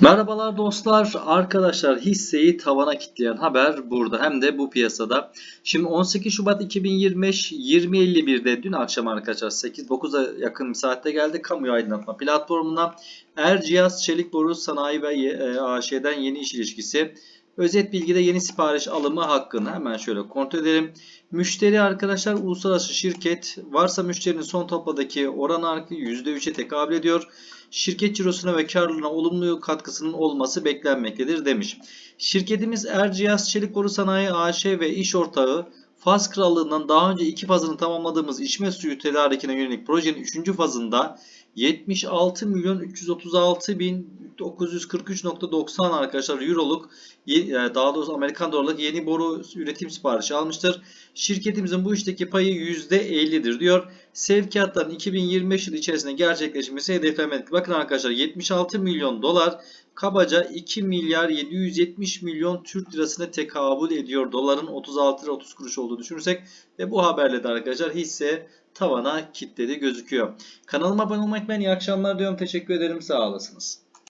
Merhabalar dostlar. Arkadaşlar hisseyi tavana kitleyen haber burada. Hem de bu piyasada. Şimdi 18 Şubat 2025 20.51'de dün akşam arkadaşlar 8-9'a yakın bir saatte geldi. Kamuya aydınlatma platformuna Erciyes Çelik Boru Sanayi ve e, AŞ'den yeni iş ilişkisi. Özet bilgide yeni sipariş alımı hakkını hemen şöyle kontrol edelim. Müşteri arkadaşlar uluslararası şirket varsa müşterinin son topladaki oran artı %3'e tekabül ediyor. Şirket cirosuna ve karlılığına olumlu katkısının olması beklenmektedir demiş. Şirketimiz Erciyes Çelik Boru Sanayi AŞ ve iş ortağı Faz Krallığından daha önce iki fazını tamamladığımız içme suyu tedarikine yönelik projenin 3. fazında 76 milyon 336 bin 943.90 arkadaşlar Euroluk e, daha doğrusu Amerikan dolarlık yeni boru üretim siparişi almıştır. Şirketimizin bu işteki payı %50'dir diyor. Sevkiyatların 2025 yılı içerisinde gerçekleşmesi hedeflenmektedir. Bakın arkadaşlar 76 milyon dolar kabaca 2 milyar 770 milyon Türk lirasına tekabül ediyor. Doların 36 lira 30 kuruş olduğunu düşünürsek ve bu haberle de arkadaşlar hisse tavana kilitledi gözüküyor. Kanalıma abone olmayı unutmayın. İyi akşamlar diyorum. Teşekkür ederim. Sağ olasınız.